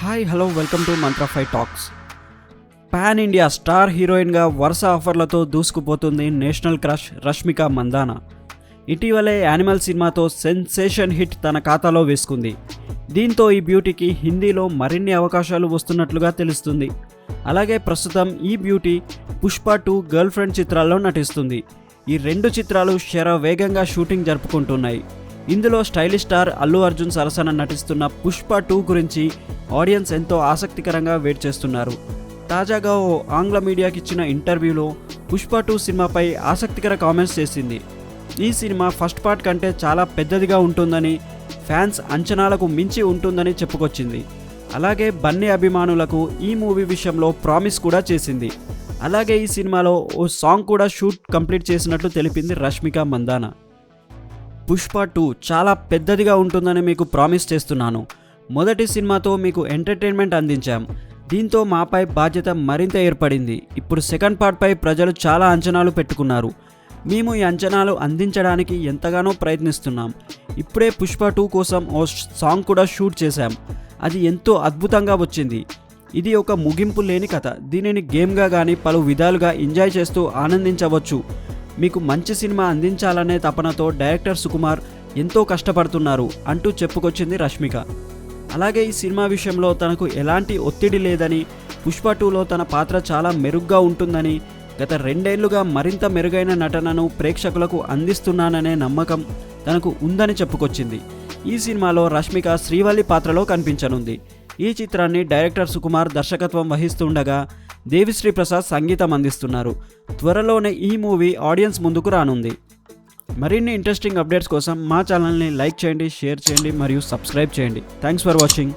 Hi hello welcome to Mantra talks. Pan India star హీరోయిన్గా వరుస ఆఫర్లతో దూసుకుపోతుంది నేషనల్ క్రష్ రష్మిక మందానా. ఇటీవలే యానిమల్ సినిమాతో సెన్సేషన్ హిట్ తన ఖాతాలో వేసుకుంది. దీంతో ఈ బ్యూటీకి హిందీలో మరిన్ని అవకాశాలు వస్తున్నట్లుగా తెలుస్తుంది. అలాగే ప్రస్తుతం ఈ beauty Pushpa two girlfriend చిత్రాల్లో నటిస్తుంది. ఈ రెండు చిత్రాలు శర వేగంగా షూటింగ్ జరుపుకుంటున్నాయి. ఇందులో స్టైలిష్ స్టార్ అల్లు అర్జున్ సరసన నటిస్తున్న పుష్ప టూ గురించి ఆడియన్స్ ఎంతో ఆసక్తికరంగా వెయిట్ చేస్తున్నారు. తాజాగా ఓ ఆంగ్ల మీడియాకి ఇచ్చిన ఇంటర్వ్యూలో పుష్ప టూ సినిమాపై ఆసక్తికర కామెంట్స్ చేసింది. ఈ సినిమా ఫస్ట్ పార్ట్ కంటే చాలా పెద్దదిగా ఉంటుందని ఫ్యాన్స్ అంచనాలకు మించి ఉంటుందని చెప్పుకొచ్చింది. అలాగే బన్నీ అభిమానులకు ఈ మూవీ విషయంలో ప్రామిస్ కూడా చేసింది. అలాగే ఈ సినిమాలో ఓ సాంగ్ కూడా షూట్ కంప్లీట్ చేసినట్లు తెలిపింది రష్మిక మందానా. పుష్ప టూ చాలా పెద్దదిగా ఉంటుందని మీకు ప్రామిస్ చేస్తున్నాను. మొదటి సినిమాతో మీకు ఎంటర్టైన్మెంట్ అందించాం. దీంతో మాపై బాధ్యత మరింత ఏర్పడింది. ఇప్పుడు సెకండ్ పార్ట్పై ప్రజలు చాలా అంచనాలు పెట్టుకున్నారు. మేము ఈ అంచనాలు అందించడానికి ఎంతగానో ప్రయత్నిస్తున్నాం. ఇప్పుడే పుష్ప టూ కోసం ఓ సాంగ్ కూడా షూట్ చేశాం. అది ఎంతో అద్భుతంగా వచ్చింది. ఇది ఒక ముగింపు లేని కథ. దీనిని గేమ్గా కానీ పలు విధాలుగా ఎంజాయ్ చేస్తూ ఆనందించవచ్చు. మీకు మంచి సినిమా అందించాలనే తపనతో డైరెక్టర్ సుకుమార్ ఎంతో కష్టపడుతున్నారు అంటూ చెప్పుకొచ్చింది రష్మిక. అలాగే ఈ సినిమా విషయంలో తనకు ఎలాంటి ఒత్తిడి లేదని పుష్ప టూలో తన పాత్ర చాలా మెరుగ్గా ఉంటుందని గత రెండేళ్ళుగా మరింత మెరుగైన నటనను ప్రేక్షకులకు అందిస్తున్నాననే నమ్మకం తనకు ఉందని చెప్పుకొచ్చింది. ఈ సినిమాలో రష్మిక శ్రీవల్లి పాత్రలో కనిపించనుంది. ఈ చిత్రాన్ని డైరెక్టర్ సుకుమార్ దర్శకత్వం వహిస్తుండగా దేవిశ్రీ ప్రసాద్ సంగీతం అందిస్తున్నారు. త్వరలోనే ఈ మూవీ ఆడియన్స్ ముందుకు రానుంది. మరిన్ని ఇంట్రెస్టింగ్ అప్డేట్స్ కోసం మా ఛానల్ని లైక్ చేయండి షేర్ చేయండి మరియు సబ్స్క్రైబ్ చేయండి. Thanks for watching.